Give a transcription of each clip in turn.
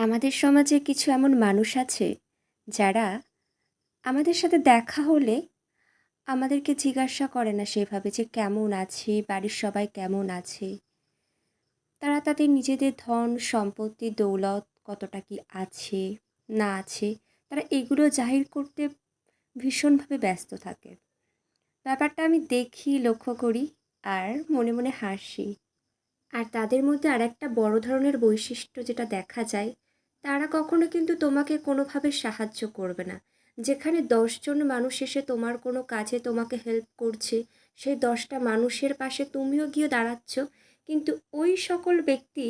আমাদের সমাজে কিছু এমন মানুষ আছে যারা আমাদের সাথে দেখা হলে আমাদেরকে জিজ্ঞাসা করে না সেভাবে যে কেমন আছি, বাড়ির সবাই কেমন আছে। তারা তাদের নিজেদের ধন, সম্পত্তি, দৌলত কতটা কি আছে, না আছে, তারা এগুলো জাহির করতে ভীষণভাবে ব্যস্ত থাকে। ব্যাপারটা আমি দেখি, লক্ষ্য করি আর মনে মনে হাসি। আর তাদের মধ্যে আর একটা বড় ধরনের বৈশিষ্ট্য যেটা দেখা যায় তারা কখনো কিন্তু তোমাকে কোনোভাবে সাহায্য করবে না। যেখানে দশজন মানুষ এসে তোমার কোনো কাজে তোমাকে হেল্প করছে, সেই দশটা মানুষের পাশে তুমিও গিয়ে দাঁড়াচ্ছ। কিন্তু ওই সকল ব্যক্তি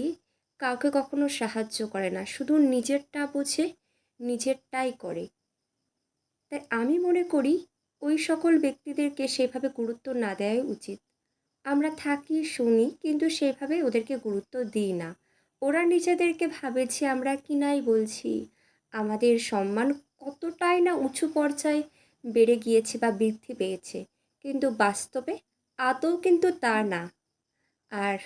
কাউকে কখনো সাহায্য করে না, শুধু নিজেরটা বোঝে, নিজেরটাই করে। তাই আমি মনে করি ওই সকল ব্যক্তিদেরকে সেভাবে গুরুত্ব না দেওয়াই উচিত। আমরা থাকি, শুনি, কিন্তু সেভাবে ওদেরকে গুরুত্ব দিই না। ওরা নিজেদেরকে ভাবে যে আমরা কি নাই বলছি। আমাদের সম্মান কতটাই না উঁচু পর্যায়ে বেড়ে গিয়েছে বা বৃদ্ধি পেয়েছে। কিন্তু বাস্তবে আদৌ কিন্তু তা না। আর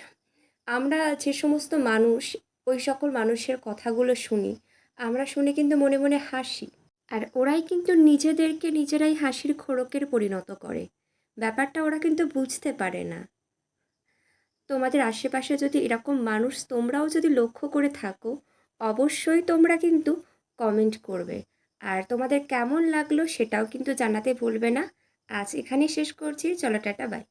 আমরা যে সমস্ত মানুষ, ওই সকল মানুষের কথাগুলো শুনি, আমরা শুনে কিন্তু মনে মনে হাসি। আর ওরাই কিন্তু নিজেদেরকে নিজেরাই হাসির খোরকের পরিণত করে। ব্যাপারটা ওরা কিন্তু বুঝতে পারে না। তোমাদের আশেপাশে যদি এরকম মানুষ তোমরাও যদি লক্ষ্য করে থাকো, অবশ্যই তোমরা কিন্তু কমেন্ট করবে। আর তোমাদের কেমন লাগল সেটাও কিন্তু জানাতে ভুলবে না। আজ এখানেই শেষ করছি। চলো টাটা বাই